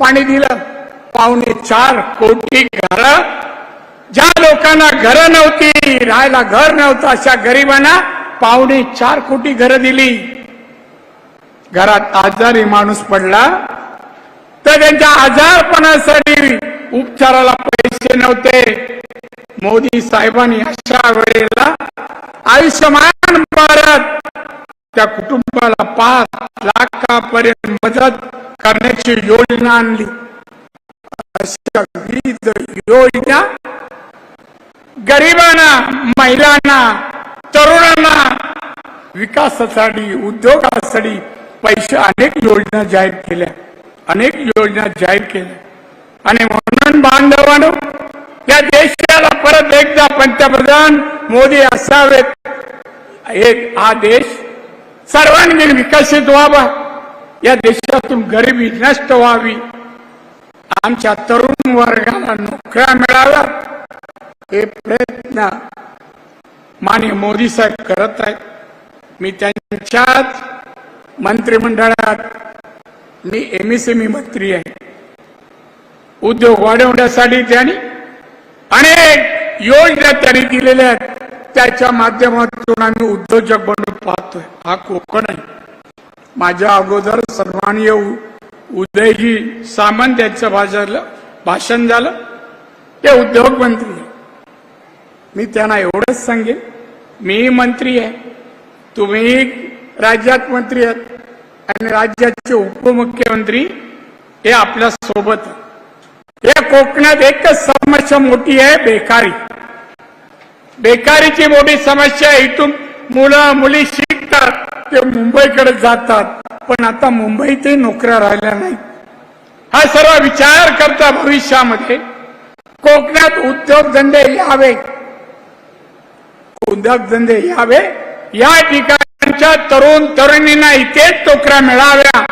पाणी दिलं. पावणे चार कोटी घर. ज्या लोकांना घरं नव्हती राहायला घर नव्हतं अशा गरिबांना पावणे चार कोटी घरं दिली. घरात आजारी माणूस पडला तर त्यांच्या आजारपणासाठी उपचाराला पैसे नव्हते. मोदी साहेबांनी अशा वेळेला आयुष्यमान भारत त्या कुटुंबाला पाच लाखापर्यंत मदत करण्याची योजना आणली. अशा विविध योजना गरिबांना महिलांना तरुणांना विकासासाठी उद्योगासाठी पैसे अनेक योजना जाहीर केल्या. अनेक योजना जाहीर केल्या. आणि म्हणून बांधवांनो या देशाला परत एकदा पंतप्रधान मोदी असावेत. एक हा देश सर्वांगीण विकसित व्हावा. या देशातून गरिबी नष्ट व्हावी. आमच्या तरुण वर्गाला नोकऱ्या मिळाव्यात. हे प्रयत्न माननीय मोदी साहेब करत आहेत. मी त्यांच्याच मंत्रिमंडळात मी एमएसएमई मंत्री आहे. उद्योग वाढवण्यासाठी त्यांनी अनेक योजना त्यांनी दिलेल्या आहेत. त्याच्या माध्यमातून आम्ही उद्योजक बनून पाहतोय. हा कोकण आहे. माझ्या अगोदर सन्माननीय उदयजी सामंत यांचं भाषण भाषण झालं. ते उद्योग मंत्री आहे. मी त्यांना एवढंच सांगेन. मी मंत्री आहे. तुम्ही राज्यात मंत्री आहात. आणि राज्याचे उपमुख्यमंत्री हे आपल्यासोबत या कोकणात एकच समस्या मोठी आहे बेकारी. बेकारीची मोठी समस्या आहे. इथून मुलं मुली शिकतात. ते मुंबईकडे जातात पण आता मुंबईतही नोकऱ्या राहिल्या नाही हा सर्व विचार करता भविष्यामध्ये कोकणात उद्योगधंदे यावे उद्योगधंदे यावे या ठिकाणच्या तरुण तरुणींना इथेच नोकऱ्या मिळाव्या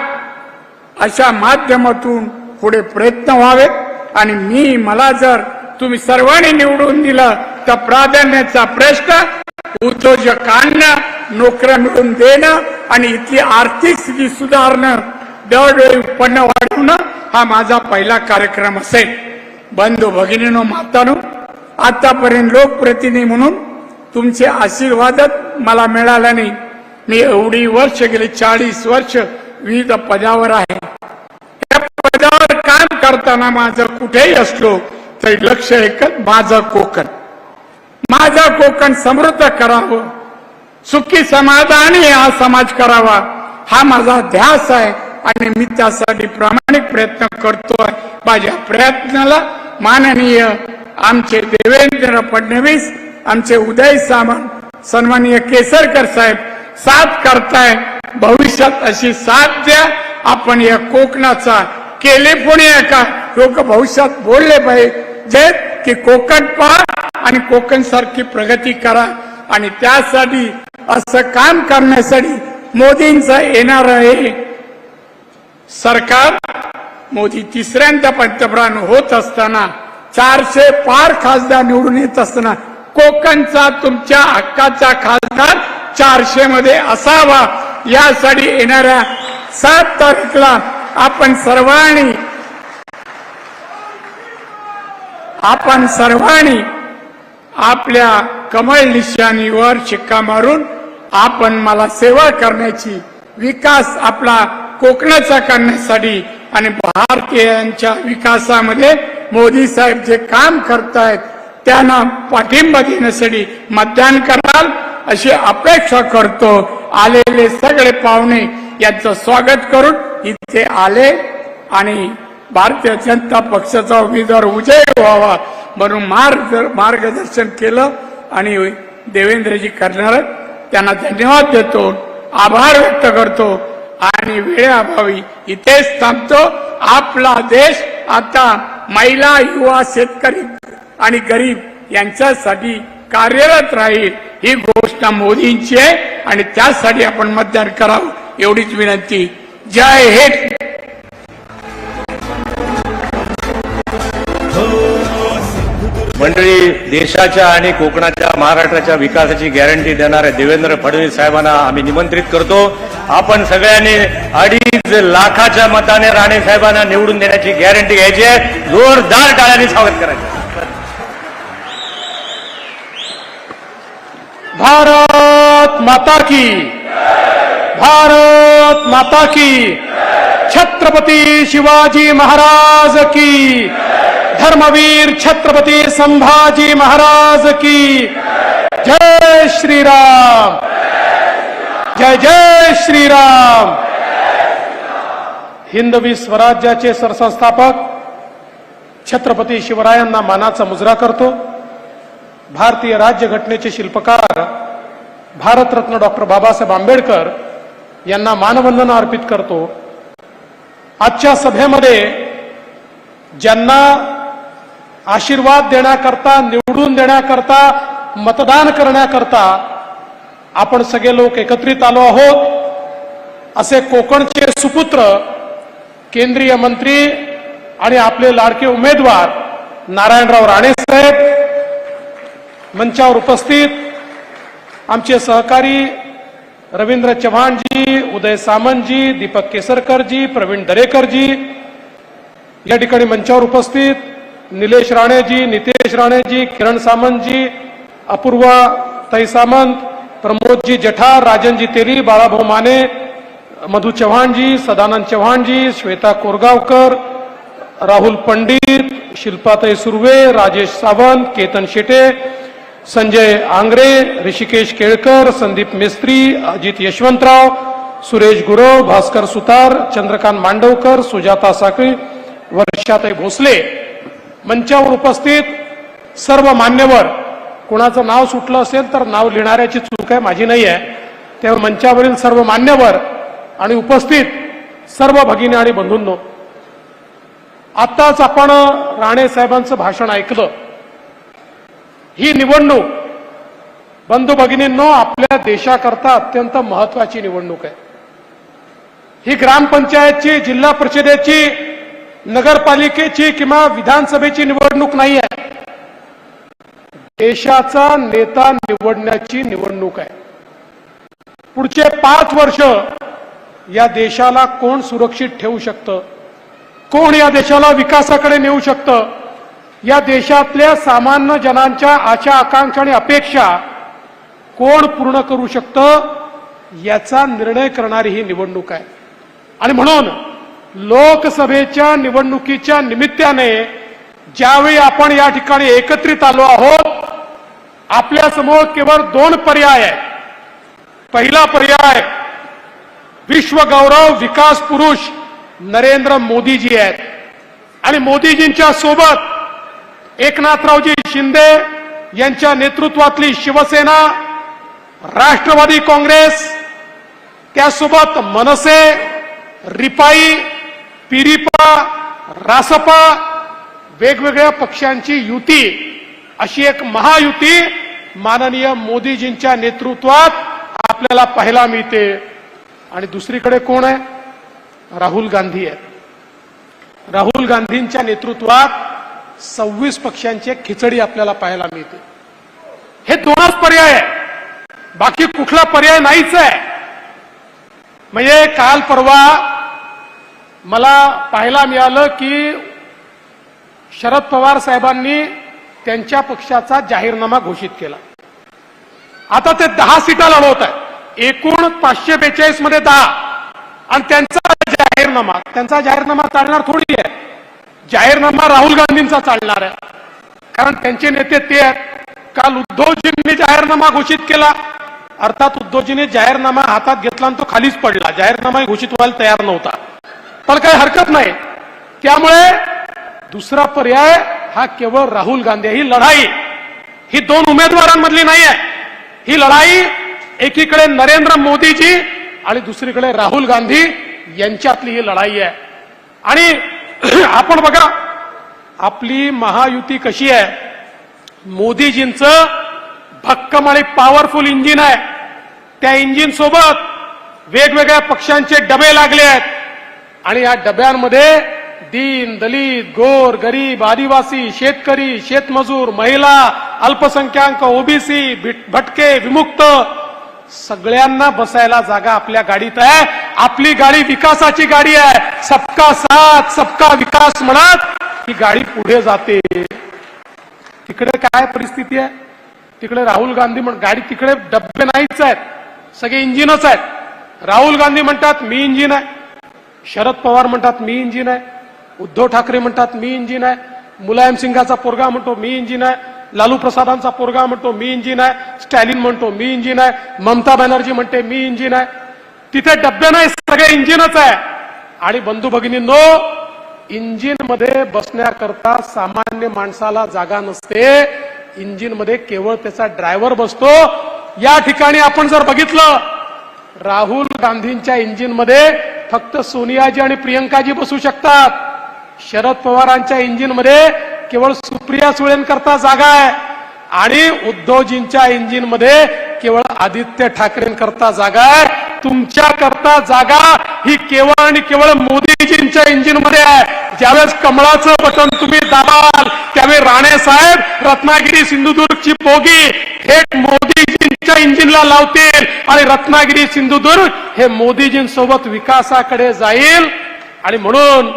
अशा माध्यमातून पुढे प्रयत्न व्हावेत. आणि मी मला जर तुम्ही सर्वांनी निवडून दिलं तर प्राधान्याचा प्रश्न उद्योजकांना नोकऱ्या मिळवून देणं आणि इथली आर्थिक स्थिती सुधारणं दरवेळी उत्पन्न वाढवणं हा माझा पहिला कार्यक्रम असेल. बंधू भगिनीनो मातानो आतापर्यंत लोकप्रतिनिधी म्हणून तुमचे आशीर्वादच मला मिळाला नाही. मी एवढी वर्ष गेली चाळीस वर्ष विविध पदावर आहे. त्या पदावर काम करताना माझं कुठेही असलो तरी लक्ष एकच माझं कोकण. माझं कोकण समृद्ध करावं. सुखी समाधानी हा समाज करावा. हा माझा ध्यास आहे आणि मी त्यासाठी प्रामाणिक प्रयत्न करतोय. माझ्या प्रयत्नाला माननीय आमचे देवेंद्र फडणवीस आमचे उदय सामंत सन्माननीय केसरकर साहेब साथ करताय. भविष्यात अशी साथ द्या. आपण या कोकणाचा केले पुणे का? लोक भविष्यात बोलले पाहिजे की कोकण पहा. आणि कोकण सारखी प्रगती करा. आणि त्यासाठी असं काम करण्यासाठी मोदींचं येणार आहे. सरकार मोदी तिसऱ्यांदा पंतप्रधान होत असताना चारशे पार खासदार निवडून येत असताना कोकणचा तुमच्या हक्काचा खासदार चारशे मध्ये असावा. यासाठी येणाऱ्या सात तारीखला आपण सर्वांनी आपण सर्वांनी आपल्या कमळ निशाणीवर शिक्का मारून आपण मला सेवा करण्याची विकास आपला कोकणाचा करण्यासाठी आणि भारतीयांच्या विकासामध्ये मोदी साहेब जे काम करतायत त्यांना पाठिंबा देण्यासाठी मतदान कराल अशी अपेक्षा करतो. आलेले सगळे पाहुणे यांचं स्वागत करून इथे आले आणि भारतीय जनता पक्षाचा उमेदवार उजय व्हावा म्हणून मार्ग मार्गदर्शन केलं आणि देवेंद्रजी करणार त्यांना धन्यवाद देतो आभार व्यक्त करतो आणि वेळेअभावी इथेच थांबतो. आपला देश आता महिला युवा शेतकरी आणि गरीब यांच्यासाठी कार्यरत राहील ही घोषणा मोदींची आहे आणि त्यासाठी आपण मतदान करावं एवढीच विनंती. जय हिंद! देशाच्या आणि कोकणाच्या महाराष्ट्राच्या विकासाची गॅरंटी देणाऱ्या देवेंद्र फडणवीस साहेबांना आम्ही निमंत्रित करतो. आपण सगळ्यांनी अडीच लाखाच्या मताने राणे साहेबांना निवडून देण्याची गॅरंटी घ्यायची आहे. जोरदार टाळ्यांनी स्वागत करायचं. भारत माता की भारत माता की। छत्रपती शिवाजी महाराज की। धर्मवीर छत्रपती संभाजी महाराज की जय श्रीराम। जय जय श्रीराम। हिंदवी स्वराज्याचे सरसंस्थापक छत्रपती शिवरायांना मानाचा मुजरा करतो. भारतीय राज्यघटनेचे शिल्पकार भारतरत्न डॉक्टर बाबासाहेब आंबेडकर यांना मानवंदना अर्पित करतो. आजच्या सभेमध्ये ज्यांना आशीर्वाद देण्याकरता निवडून देण्याकरता मतदान करण्याकरता आपण सगळे लोक एकत्रित आलो आहोत. असे कोकणचे सुपुत्र केंद्रीय मंत्री आणि आपले लाडके उमेदवार नारायणराव राणे साहेब मंचावर उपस्थित. आमचे सहकारी रवींद्र चव्हाणजी उदय सामंतजी दीपक केसरकरजी प्रवीण दरेकरजी या ठिकाणी मंचावर उपस्थित. निलेश राणेजी नितेश राणेजी किरण सामंतजी अपूर्वा ताई सामंत प्रमोदजी जठार राजनजी तेली बाळाभाऊ माने मधु चव्हाणजी सदानंद चव्हाणजी श्वेता कोरगावकर राहुल पंडित शिल्पाताई सुर्वे राजेश सावंत केतन शेटे संजय आंग्रे ऋषिकेश केळकर संदीप मेस्त्री अजित यशवंतराव सुरेश गुरव भास्कर सुतार चंद्रकांत मांडवकर सुजाता साखळी वर्षाताई भोसले. मंचावर उपस्थित सर्व मान्यवर. कोणाचं नाव सुटलं असेल तर नाव लिहिणाऱ्याची चूक आहे माझी नाही आहे त्यामुळे मंचावरील सर्व मान्यवर आणि उपस्थित सर्व भगिनी आणि बंधूंनो आताच आपण राणे साहेबांचं भाषण ऐकलं. ही निवडणूक बंधू भगिनींनो आपल्या देशाकरता अत्यंत महत्वाची निवडणूक आहे. ही ग्रामपंचायतची जिल्हा परिषदेची नगरपालिकेची किंवा विधानसभेची निवडणूक नाही आहे देशाचा नेता निवडण्याची निवडणूक आहे. पुढचे पाच वर्ष या देशाला कोण सुरक्षित ठेवू शकतं? कोण या देशाला विकासाकडे नेऊ शकतं? या देशातल्या सामान्य जनांच्या आशा आकांक्षा आणि अपेक्षा कोण पूर्ण करू शकतं? याचा निर्णय करणारी ही निवडणूक आहे. आणि म्हणून लोकसभेच्या निवडणुकीच्या निमित्ताने ज्यावेळी आपण या ठिकाणी एकत्रित आलो आहोत आपल्यासमोर केवळ दोन पर्याय आहेत. पहिला पर्याय विश्वगौरव विकास पुरुष नरेंद्र मोदीजी आहेत. आणि मोदीजींच्या सोबत एकनाथरावजी शिंदे यांच्या नेतृत्वातली शिवसेना राष्ट्रवादी काँग्रेस त्यासोबत मनसे रिपाई पिरिपा रासपा वेगवेगळ्या पक्षांची युती अशी एक महायुती माननीय मोदीजींच्या नेतृत्वात आपल्याला पाहायला मिळते. आणि दुसरीकडे कोण आहे? राहुल गांधी आहे राहुल गांधींच्या नेतृत्वात सव्वीस पक्षांची खिचडी आपल्याला पाहायला मिळते. हे दोनच पर्याय आहे बाकी कुठला पर्याय नाहीच आहे. म्हणजे काल परवा मला पाहायला मिळालं की शरद पवार साहेबांनी त्यांच्या पक्षाचा जाहीरनामा घोषित केला. आता ते दहा सीटा लढवत आहे एकूण पाचशे बेचाळीसमध्ये दहा. आणि त्यांचा जाहीरनामा त्यांचा जाहीरनामा चालणार थोडी आहे. जाहीरनामा राहुल गांधींचा चालणार आहे. कारण त्यांचे नेते ते आहेत. काल उद्धवजींनी जाहीरनामा घोषित केला. अर्थात उद्धवजीने जाहीरनामा हातात घेतला आणि तो खालीच पडला. जाहीरनामा घोषित व्हायला तयार नव्हता. त्याला काही हरकत नाही. त्यामुळे दुसरा पर्याय हा केवळ राहुल गांधी ही लढाई. ही दोन उमेदवारांमधली नाही आहे ही लढाई एकीकडे नरेंद्र मोदीजी आणि दुसरीकडे राहुल गांधी यांच्यातली ही लढाई आहे. आणि आपण बघा आपली महायुती कशी आहे? मोदीजींचं भक्कम आणि पॉवरफुल इंजिन आहे. त्या इंजिन सोबत वेगवेगळ्या पक्षांचे डबे लागले आहेत. आणि या डब्यांमध्ये दीन दलित गोर गरीब आदिवासी शेतकरी शेतमजूर महिला अल्पसंख्याक ओबीसी भटके विमुक्त सगळ्यांना बसायला जागा आपल्या गाडीत आहे. आपली गाडी विकासाची गाडी आहे. सबका साथ सबका विकास म्हणत ही गाडी पुढे जाते. तिकडे काय परिस्थिती आहे? तिकडे राहुल गांधी म्हण गाडी तिकडे डब्बे नाहीच आहेत. सगळे इंजिनच आहेत. राहुल गांधी म्हणतात मी इंजिन आहे. शरद पवार म्हणतात मी इंजिन आहे. उद्धव ठाकरे म्हणतात मी इंजिन आहे. मुलायम सिंगाचा पोरगा म्हणतो मी इंजिन आहे. लालू प्रसादांचा पोरगा म्हणतो मी इंजिन आहे. स्टॅलिन म्हणतो मी इंजिन आहे. ममता बॅनर्जी म्हणते मी इंजिन आहे. तिथे डब्बे नाही सगळे इंजिनच आहे. आणि बंधू भगिनींनो इंजिनमध्ये बसण्याकरता सामान्य माणसाला जागा नसते. इंजिनमध्ये केवळ त्याचा ड्रायव्हर बसतो. या ठिकाणी आपण जर बघितलं राहुल गांधींच्या इंजिनमध्ये फक्त सोनियाजी आणि प्रियंकाजी बसू शकतात. शरद पवारांच्या इंजिनमध्ये केवळ सुप्रिया सुळेंकरता जागा आहे. आणि उद्धवजींच्या इंजिनमध्ये केवळ आदित्य ठाकरेंकरता जागा आहे. तुमच्या करता जागा ही केवळ आणि केवळ मोदीजींच्या इंजिनमध्ये आहे. ज्यावेळेस कमळाचं बटन तुम्ही दाबाल त्यावेळी राणे साहेब रत्नागिरी सिंधुदुर्गची बोगी थेट मोदीजींच्या इंजिनला लावतील. आणि रत्नागिरी सिंधुदुर्ग हे मोदीजींसोबत विकासाकडे जाईल. आणि म्हणून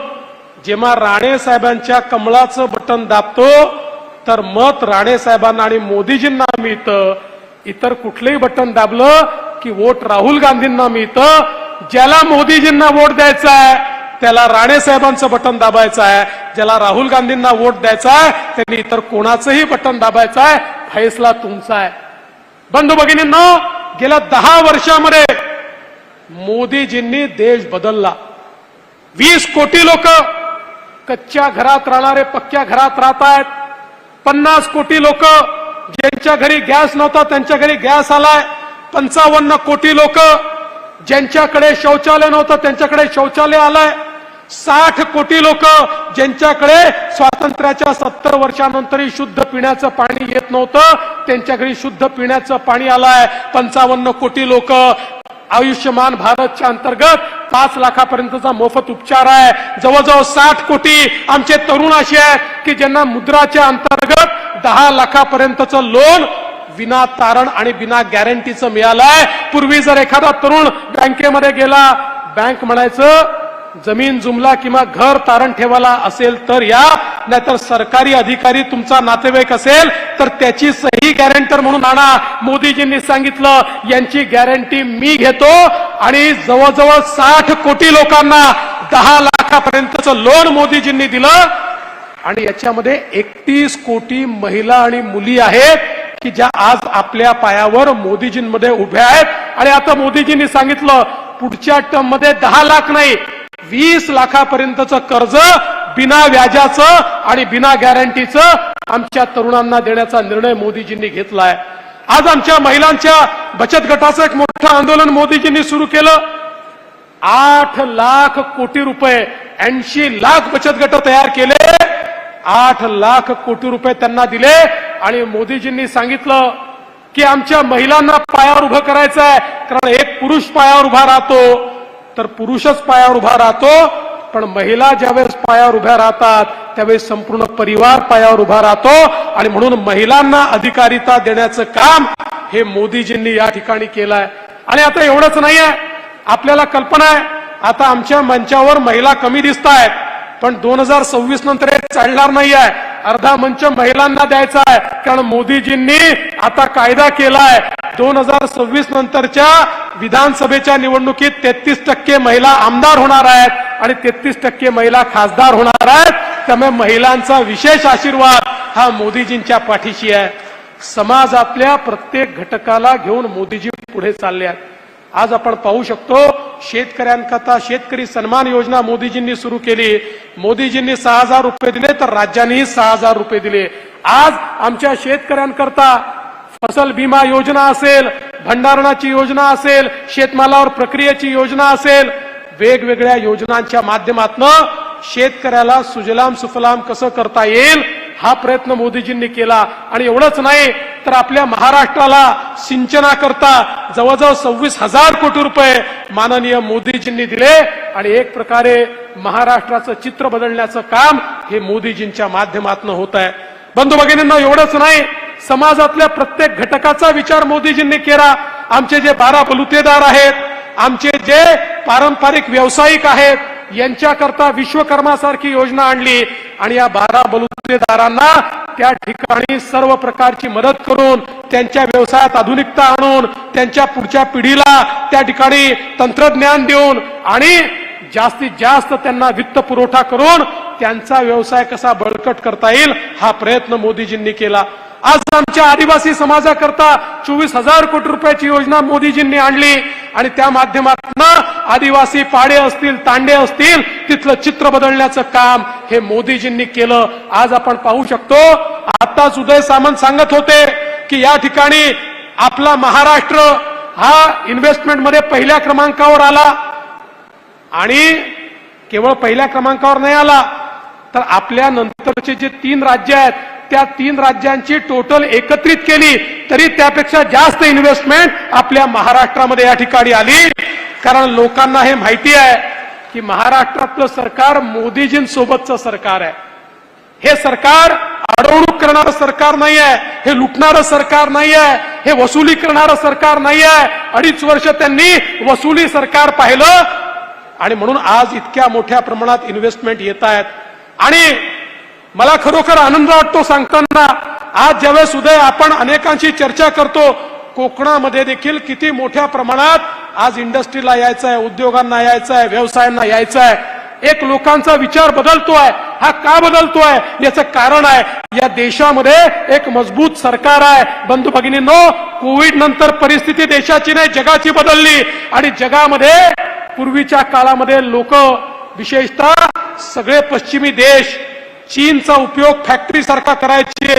जेव्हा राणे साहेबांच्या कमळाचं बटन दाबतो तर मत राणे साहेबांना आणि मोदीजींना मिळतं. इतर कुठलंही बटन दाबलं की वोट राहुल गांधींना मिळतं. ज्याला मोदीजींना वोट द्यायचा आहे त्याला राणे साहेबांचं बटन दाबायचं आहे. ज्याला राहुल गांधींना वोट द्यायचा आहे त्यांनी इतर कोणाचंही बटन दाबायचं आहे. फैसला तुमचा आहे. बंधू भगिनींनो गेल्या दहा वर्षामध्ये मोदीजींनी देश बदलला. वीस कोटी लोक कच्च्या घरात राहणारे पक्क्या घरात राहत आहेत. पन्नास कोटी लोक ज्यांच्या घरी गॅस नव्हता त्यांच्या घरी गॅस आलाय. पंचावन्न कोटी लोक ज्यांच्याकडे शौचालय नव्हतं त्यांच्याकडे शौचालय आलंय. साठ कोटी लोक ज्यांच्याकडे स्वातंत्र्याच्या सत्तर वर्षानंतरही शुद्ध पिण्याचं पाणी येत नव्हतं त्यांच्याकडे शुद्ध पिण्याचं पाणी आलंय. पंचावन्न कोटी लोक आयुष्यमान भारतच्या अंतर्गत पाच लाखापर्यंतचा मोफत उपचार आहे. जवळजवळ साठ कोटी आमचे तरुण असे आहेत की ज्यांना मुद्राच्या अंतर्गत दहा लाखापर्यंतचं लोन विना तारण आणि बिना गॅरंटीचं मिळालंय. पूर्वी जर एखादा तरुण बँकेमध्ये गेला बँक म्हणायचं जमीन जुमला किंवा घर तारण ठेवायला असेल तर या नाहीतर सरकारी अधिकारी तुमचा नातेवाईक असेल तर त्याची सही गॅरंटर म्हणून आणा. मोदीजींनी सांगितलं यांची गॅरंटी मी घेतो आणि जवळजवळ साठ कोटी लोकांना दहा लाखापर्यंतचं लोन मोदीजींनी दिलं. आणि याच्यामध्ये एकतीस कोटी महिला आणि मुली आहेत. की ज्या आज आपल्या पायावर मोदीजींमध्ये उभ्या आहेत. आणि आता मोदीजींनी सांगितलं पुढच्या टर्ममध्ये दहा लाख नाही वीस लाखापर्यंतचं कर्ज बिना व्याजाचं आणि बिना गॅरंटीचं आमच्या तरुणांना देण्याचा निर्णय मोदीजींनी घेतलाय. आज आमच्या महिलांच्या बचत गटाचं एक मोठं आंदोलन मोदीजींनी सुरू केलं. आठ लाख कोटी रुपये ऐंशी लाख बचत गट तयार केले. आठ लाख कोटी रुपये त्यांना दिले. आणि मोदीजींनी सांगितलं की आमच्या महिलांना पायावर उभं करायचं आहे कारण एक पुरुष पायावर उभा राहतो तर पुरुषच पायावर उभा राहतो. पण महिला ज्यावेळेस पायावर उभ्या राहतात त्यावेळेस संपूर्ण परिवार पायावर उभा राहतो. आणि म्हणून महिलांना अधिकारिता देण्याचं काम हे मोदीजींनी या ठिकाणी केलंय. आणि आता एवढंच नाहीये. आपल्याला कल्पना आहे आता आमच्या मंचावर महिला कमी दिसत आहेत पण दोन हजार सव्वीस नंतर हे चालणार नाही आहे अर्धा मंच महिलांना द्यायचा आहे कारण मोदीजींनी आता कायदा केलाय. दोन हजार सव्वीस नंतरच्या विधानसभेच्या निवडणुकीत तेहतीस टक्के महिला आमदार होणार आहेत आणि तेहतीस टक्के महिला खासदार होणार आहेत. त्यामुळे महिलांचा विशेष आशीर्वाद हा मोदीजींच्या पाठीशी आहे. समाजातल्या प्रत्येक घटकाला घेऊन मोदीजी पुढे चालले आहेत. आज आपण पाहू शकतो शेतकऱ्यांकरता शेतकरी सन्मान योजना मोदीजींनी सुरू केली. मोदीजींनी सहा हजार रुपये दिले तर राज्यांनीही सहा हजार रुपये दिले. आज आमच्या शेतकऱ्यांकरता फसल बीमा योजना असेल भंडारणाची योजना असेल शेतमालावर प्रक्रियेची योजना असेल वेगवेगळ्या योजनांच्या माध्यमातून शेतकऱ्याला सुजलाम सुफलाम कसं करता येईल हा प्रयत्न मोदीजींनी केला आणि एवढंच नाही तर आपल्या महाराष्ट्राला सिंचनाकरता जवळजवळ सव्वीस हजार कोटी रुपये माननीय मोदीजींनी दिले आणि एक प्रकारे महाराष्ट्राचं चित्र बदलण्याचं काम हे मोदीजींच्या माध्यमातून होत आहे. बंधू भगिनींना एवढंच नाही समाजातल्या प्रत्येक घटकाचा विचार मोदीजींनी केला. आमचे जे बारा बलुतेदार आहेत आमचे जे पारंपरिक व्यावसायिक आहेत यांच्याकरता विश्वकर्मासारखी योजना आणली. आणि या बारा बलुतेदारांना त्या ठिकाणी सर्व प्रकारची मदत करून त्यांच्या व्यवसायात आधुनिकता आणून त्यांच्या पुढच्या पिढीला त्या ठिकाणी तंत्रज्ञान देऊन आणि जास्तीत जास्त त्यांना वित्त पुरवठा करून त्यांचा व्यवसाय कसा बळकट करता येईल हा प्रयत्न मोदीजींनी केला. आज आमच्या आदिवासी समाजाकरता चोवीस हजार कोटी रुपयाची योजना मोदीजींनी आणली आणि त्या माध्यमातून आदिवासी पाडे असतील तांडे असतील तिथलं चित्र बदलण्याचं काम हे मोदीजींनी केलं. आज आपण पाहू शकतो आताच उदय सामंत सांगत होते की या ठिकाणी आपला महाराष्ट्र हा इन्व्हेस्टमेंटमध्ये पहिल्या क्रमांकावर आला. आणि केवळ पहिल्या क्रमांकावर नाही आला तर आपल्या नंतरचे जे तीन राज्य आहेत त्या तीन राज्यांची टोटल एकत्रित केली तरी त्यापेक्षा जास्त इन्व्हेस्टमेंट आपल्या महाराष्ट्रामध्ये या ठिकाणी आली. कारण लोकांना हे माहिती आहे की महाराष्ट्रातलं सरकार मोदीजींसोबतचं सरकार आहे. हे सरकार अडवणूक करणारं सरकार नाही आहे हे लुटणारं सरकार नाही आहे हे वसुली करणारं सरकार नाही आहे अडीच वर्ष त्यांनी वसुली सरकार पाहिलं आणि म्हणून आज इतक्या मोठ्या प्रमाणात इन्व्हेस्टमेंट येत आहेत. आणि मला खरोखर आनंद वाटतो सांगताना. आज ज्यावेळेस उदय आपण अनेकांशी चर्चा करतो कोकणामध्ये देखील किती मोठ्या प्रमाणात आज इंडस्ट्रीला यायचं आहे उद्योगांना यायचं आहे व्यवसायांना यायचं आहे एक लोकांचा विचार बदलतोय. हा का बदलतोय? याचं कारण आहे या देशामध्ये एक मजबूत सरकार आहे. बंधू भगिनींनो कोविड नंतर परिस्थिती देशाची नाही जगाची बदलली. आणि जगामध्ये पूर्वीच्या काळामध्ये लोक विशेषतः सगळे पश्चिमी देश चीनचा उपयोग फॅक्टरी सारखा करायचे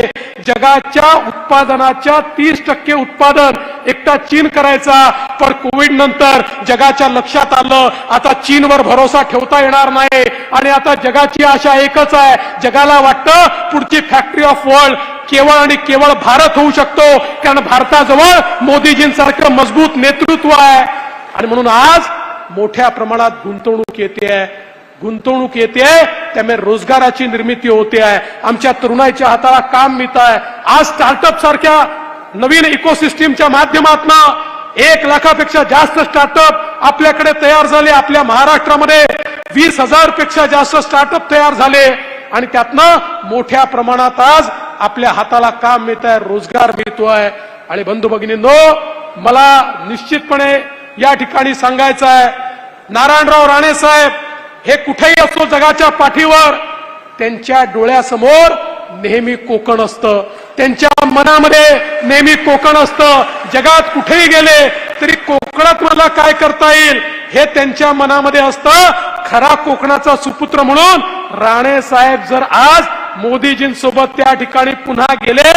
जगाच्या उत्पादनाच्या तीस टक्के उत्पादन एकटा चीन करायचा. पण कोविड नंतर जगाच्या लक्षात आलं आता चीनवर भरोसा ठेवता येणार नाही. आणि आता जगाची आशा एकच आहे. जगाला वाटतं पुढची फॅक्टरी ऑफ वर्ल्ड केवळ आणि केवळ भारत होऊ शकतो. कारण भारताजवळ मोदीजींसारखं मजबूत नेतृत्व आहे. आणि म्हणून आज मोठ्या प्रमाणात गुंतवणूक येते आहे. गुंतवणूक येते त्यामुळे रोजगाराची निर्मिती होते. आहे आमच्या तरुणाईच्या हाताला काम मिळत आहे आज स्टार्टअप सारख्या नवीन इकोसिस्टीमच्या माध्यमातून एक लाखापेक्षा जास्त स्टार्टअप आपल्याकडे तयार झाले. आपल्या महाराष्ट्रामध्ये वीस हजारपेक्षा जास्त स्टार्टअप तयार झाले. आणि त्यातनं मोठ्या प्रमाणात आज आपल्या हाताला काम मिळत आहे रोजगार मिळतोय. आणि बंधू भगिनींनो मला निश्चितपणे या ठिकाणी सांगायचं आहे नारायणराव राणे साहेब हे कुठेही असो जगाच्या पाठीवर त्यांच्या डोळ्यासमोर नेहमी कोकण असतं. त्यांच्या मनामध्ये नेहमी कोकण असतं. जगात कुठेही गेले तरी कोकणात मला काय करता येईल हे त्यांच्या मनामध्ये असतं. खरा कोकणाचा सुपुत्र म्हणून राणे साहेब जर आज मोदीजींसोबत त्या ठिकाणी पुन्हा गेले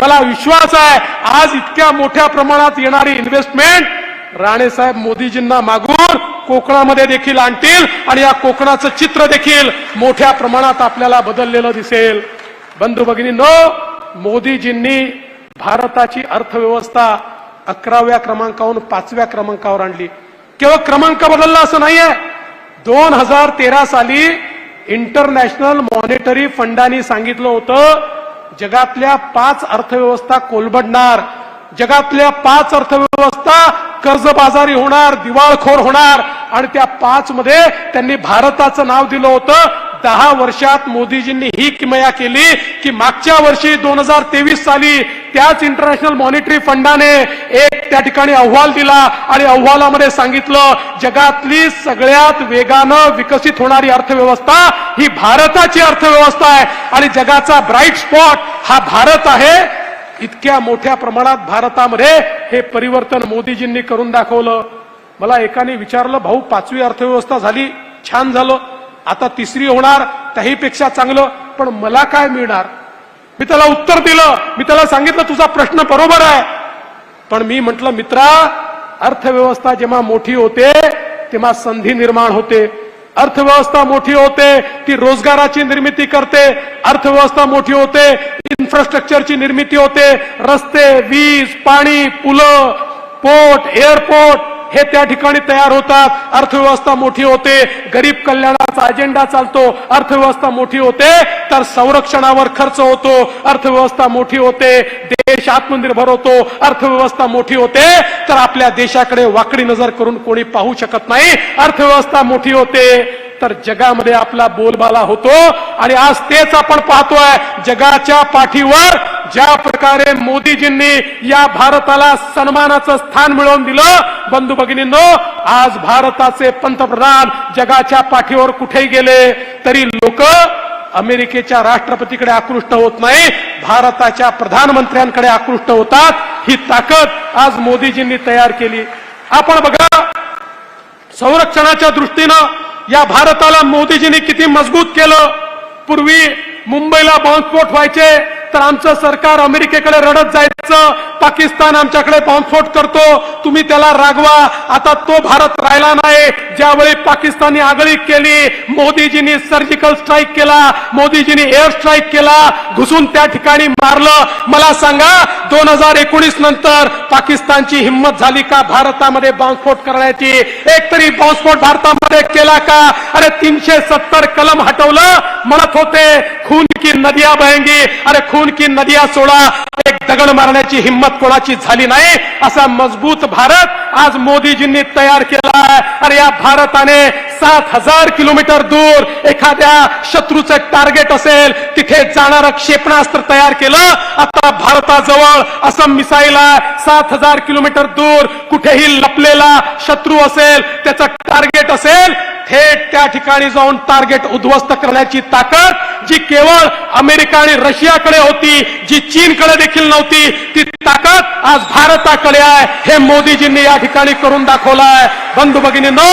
मला विश्वास आहे आज इतक्या मोठ्या प्रमाणात येणारी इन्व्हेस्टमेंट राणे साहेब मोदीजींना मागून कोकणामध्ये देखील आणतील आणि या कोकणाचं चित्र देखील मोठ्या प्रमाणात आपल्याला बदललेलं दिसेल. बंधू भगिनींनो मोदीजींनी भारताची अर्थव्यवस्था अकराव्या क्रमांकावरून पाचव्या क्रमांकावर आणली. केवळ क्रमांक बदलला असं नाहीये. दोन हजार तेरा साली इंटरनॅशनल मॉनिटरी फंडाने सांगितलं होतं जगातल्या पाच अर्थव्यवस्था कोलबडणार जगातल्या पाच अर्थव्यवस्था कर्जबाजारी होणार दिवाळखोर होणार. आणि त्या पाच मध्ये त्यांनी भारताचं नाव दिलं होतं. दहा वर्षात मोदीजींनी ही किमया केली की मागच्या वर्षी दोन हजार तेवीस साली त्याच इंटरनॅशनल मॉनिटरी फंडाने एक त्या ठिकाणी अहवाल दिला आणि अहवालामध्ये सांगितलं जगातली सगळ्यात वेगानं विकसित होणारी अर्थव्यवस्था ही भारताची अर्थव्यवस्था आहे आणि जगाचा ब्राईट स्पॉट हा भारत आहे. इतक्या मोठ्या प्रमाणात भारतामध्ये हे परिवर्तन मोदीजींनी करून दाखवलं. मला एकाने विचारलं भाऊ पाचवी अर्थव्यवस्था झाली छान झालं. आता तिसरी होणार त्याहीपेक्षा चांगलं. पण मला काय मिळणार? मी त्याला उत्तर दिलं. मी त्याला सांगितलं तुझा प्रश्न बरोबर आहे. पण मी म्हटलं मित्रा अर्थव्यवस्था जेव्हा मोठी होते तेव्हा संधी निर्माण होते. अर्थव्यवस्था मोठी होते ती रोजगाराची निर्मिती करते. अर्थव्यवस्था मोठी होते इन्फ्रास्ट्रक्चरची निर्मिती होते. रस्ते वीज पाणी पुलं पोर्ट एअरपोर्ट हे त्या ठिकाणी तयार होतात. अर्थव्यवस्था मोठी होते. गरीब कल्याणाचा अजेंडा चालतो. अर्थव्यवस्था मोठी होते तर संरक्षणावर खर्च होतो. अर्थव्यवस्था मोठी होते देश आत्मनिर्भर होतो. अर्थव्यवस्था मोठी होते तर आपल्या देशाकडे वाकडी नजर करून कोणी पाहू शकत नाही. अर्थव्यवस्था मोठी होते. तर जगामध्ये आपला बोलबाला होतो आणि आज तेच आपण पाहतोय जगाच्या पाठीवर ज्या प्रकारे मोदीजींनी या भारताला सन्मानाचं स्थान मिळवून दिलं. बंधू भगिनींनो आज भारताचे पंतप्रधान जगाच्या पाठीवर कुठेही गेले तरी लोक अमेरिकेच्या राष्ट्रपतीकडे आकृष्ट होत नाही भारताच्या प्रधानमंत्र्यांकडे आकृष्ट होतात. ही ताकद आज मोदीजींनी तयार केली. आपण बघा संरक्षणाच्या दृष्टीनं या भारताला मोदीजींनी किती मजबूत केलं? पूर्वी मुंबईला बॉम्बस्फोट व्हायचे तर आमचं सरकार अमेरिकेकडे रडत जायचं. पाकिस्तान आमच्याकडे बॉम्बस्फोट करतो. तुम्ही त्याला रागवा. आता तो भारत राहिला नाही. ज्यावेळी पाकिस्तानने आगळीक केली मोदीजींनी सर्जिकल स्ट्राईक केला मोदीजींनी एअर स्ट्राईक केला घुसून त्या ठिकाणी मारलं. मला सांगा दोन हजार एकोणीस नंतर पाकिस्तानची हिंमत झाली का भारतामध्ये बॉम्बस्फोट करण्याची? एक तरी बॉम्बस्फोट भारतामध्ये केला का? अरे तीनशे सत्तर कलम हटवलं. म्हणत होते खून की नदिया बहेंगी. अरे खून की नदिया सोडा एक दगड मारण्याची हिंमत कोणाची झाली नाही? असा मजबूत भारत आज मोदीजींनी तयार केला आहे आणि या भारताने सात हजार किलोमीटर दूर एखाद्या शत्रूचं टार्गेट असेल तिथे जाणारं क्षेपणास्त्र तयार केलं आता भारताजवळ असं मिसाईल आहे. सात हजार किलोमीटर दूर कुठेही लपलेला शत्रू असेल त्याचं टार्गेट असेल थेट त्या ठिकाणी जाऊन टार्गेट उद्ध्वस्त करण्याची ताकद जी केवळ अमेरिका आणि रशियाकडे होती जी चीनकडे देखील नव्हती ती ताकद आज भारताकडे आहे. हे मोदीजींनी या ठिकाणी करून दाखवलं आहे. बंधू भगिनींनो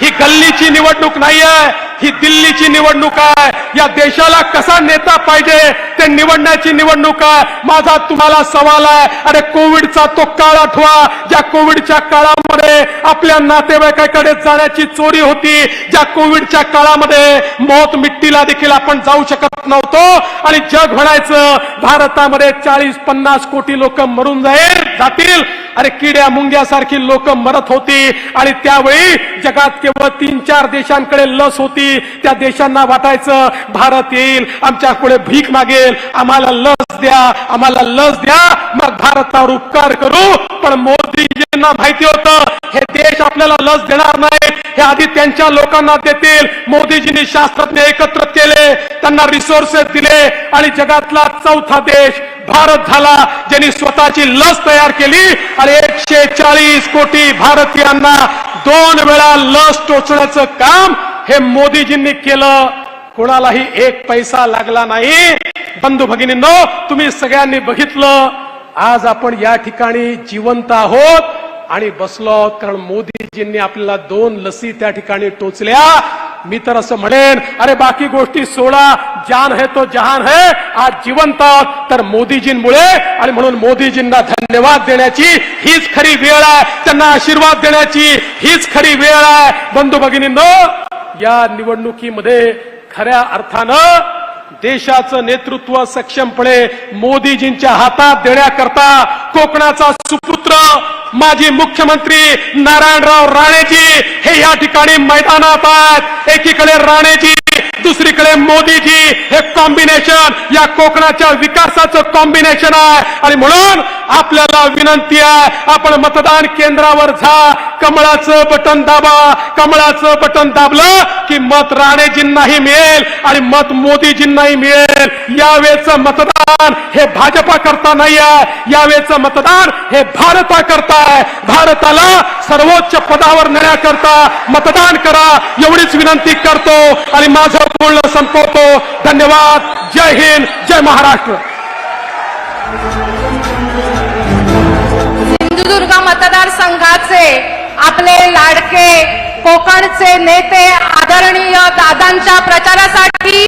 ही गल्लीची निवडणूक नाही आहे ही दिल्लीची निवडणूक आहे. या देशाला कसा नेता पाहिजे ते निवडण्याची निवडणूक आहे. माझा तुम्हाला सवाल आहे. अरे कोविडचा तो काळ आठवा. ज्या कोविडच्या काळामध्ये आपल्या नातेवाईकाकडे जाण्याची चोरी होती ज्या कोविडच्या काळामध्ये मौत मिट्टीला देखील आपण जाऊ शकत नव्हतो. आणि जग म्हणायचं भारतामध्ये चाळीस पन्नास कोटी लोक मरून जाईल जातील. अरे किड्या मुंग्यासारखी लोक मरत होती. आणि त्यावेळी जगात केवळ तीन चार देशांकडे लस होती. त्या देशांना वाटायचं भारत येईल आमच्या पुढे भीक मागेल आम्हाला लस द्या आम्हाला लस द्या. मग भारतावर उपकार करू पण मोदीजींना माहिती होतं हे देश आपल्याला लस देणार नाही हे आधी त्यांच्या लोकांना देतील. मोदीजींनी शास्त्रज्ञ एकत्र केले त्यांना रिसोर्सेस दिले आणि जगातला चौथा देश भारत झाला ज्यांनी स्वतःची लस तयार केली आणि एकशे चाळीस कोटी भारतीयांना दोन वेळा लस टोचण्याचं काम हे मोदीजींनी केलं. कोणालाही एक पैसा लागला नाही. बंधू भगिनींनो तुम्ही सगळ्यांनी बघितलं. आज आपण या ठिकाणी जिवंत आहोत आणि बसलो आहोत कारण मोदीजींनी आपल्याला दोन लसी त्या ठिकाणी टोचल्या. मी तर असं म्हणेन अरे बाकी गोष्टी सोडा. जान है तो जहान है. आज जिवंत आहोत. तर मोदीजींमुळे आणि म्हणून मोदीजींना धन्यवाद देण्याची हीच खरी वेळ आहे. त्यांना आशीर्वाद देण्याची हीच खरी वेळ आहे. बंधू भगिनींनो या निवडणुकीमध्ये खऱ्या अर्थानं देशाचं नेतृत्व सक्षमपणे मोदीजींच्या हातात देण्याकरता कोकणाचा सुपुत्र माजी मुख्यमंत्री नारायणराव राणेजी हे या ठिकाणी मैदानात आहेत. एकीकडे राणेजी दुसरीकडे मोदीजी हे कॉम्बिनेशन या कोकणाच्या विकासाचं कॉम्बिनेशन आहे. आणि म्हणून आपल्याला विनंती आहे आपण मतदान केंद्रावर जा. कमळाचं बटन दाबा. कमळाचं बटन दाबलं की मत राणेजींनाही मिळेल आणि मत मोदीजींनाही मिळेल. यावेळेचं मतदान हे भाजपा करता नाही आहे. यावेळेचं मतदान हे भारता करता आहे. भारताला सर्वोच्च पदावर नेण्याकरता मतदान करा. एवढीच विनंती करतो. आणि माझं बोलणं संपवतो. धन्यवाद. जय हिंद. जय महाराष्ट्र. सिंधुदुर्ग मतदारसंघाचे आपले लाडके कोकणचे नेते आदरणीय दादांच्या प्रचारासाठी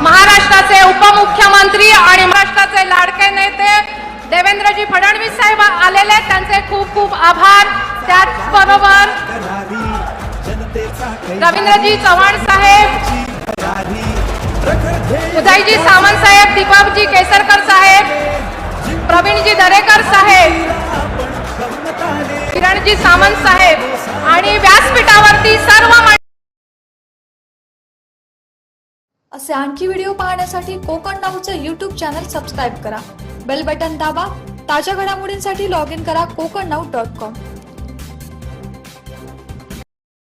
महाराष्ट्राचे उपमुख्यमंत्री आणि महाराष्ट्राचे लाडके नेते देवेंद्रजी फडणवीस साहेब आलेले आहेत. त्यांचे खूप खूप आभार. त्याचबरोबर रवींद्रजी चव्हाण साहेब उदयजी सामंत साहेब दीपाबजी केसरकर साहेब प्रवीणजी दरेकर साहेब किरणजी सामंत साहेब आणि व्यासपीठावरती सर्व असे आणखी व्हिडिओ पाहण्यासाठी कोकण नाऊचं यूट्यूब चॅनल सबस्क्राईब करा. बेल बटन दाबा. ताज्या घडामोडींसाठी लॉग इन करा कोकण नाऊ डॉट कॉम